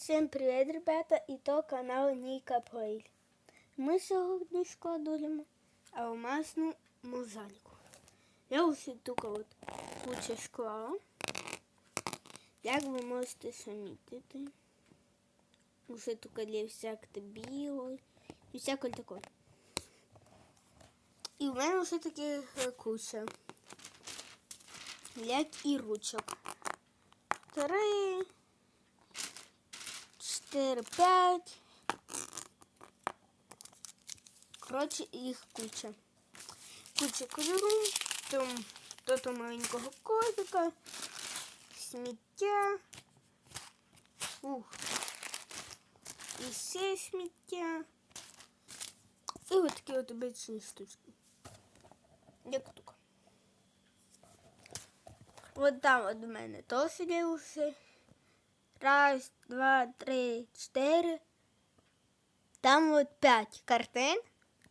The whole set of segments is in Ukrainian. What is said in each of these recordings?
Всім привіт, ребята, і то канал Ніка Плейль. Ми сьогодні складуємо алмазну мозаїку. Я ось тут от куча склала. Як ви можете замітити, уже тут є всяке біло і всяке таке. І в мене вже таке е, куча. Як і ручок. Три. 4, 5. Коротше, їх куча. Куча кольору, там тут маленького котика, сміття. Ух. І все сміття. І от такі от обичні штучки. Як тут. От там от у мене є усе. Раз, два, три, чотири. Там от п'ять картин.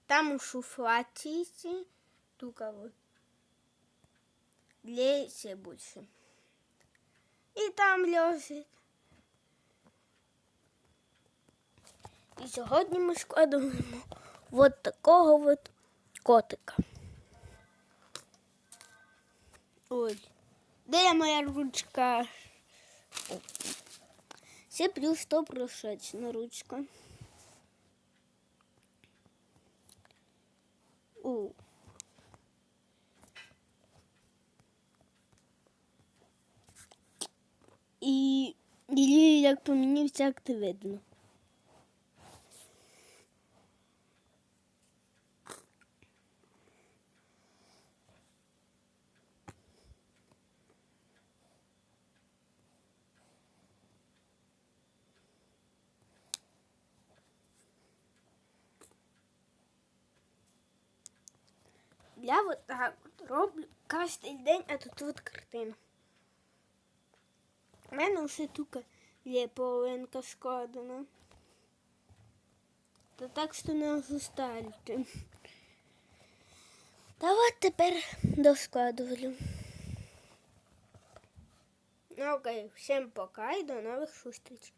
Там у шуфлаці тут вот. Ще більше. І там лежить. І сьогодні ми складуємо от такого от котика. Ой, де моя ручка? О. Це плюс 100 прошечна ручка. У. І, як помінився, як ти видно. Я вот так от роблю кожен день, а тут от картина. У мене вже тут є половинка складена. Та так що не зустарюйте. Та от тепер доскладую. Ну окей, всім пока і до нових зустрічей.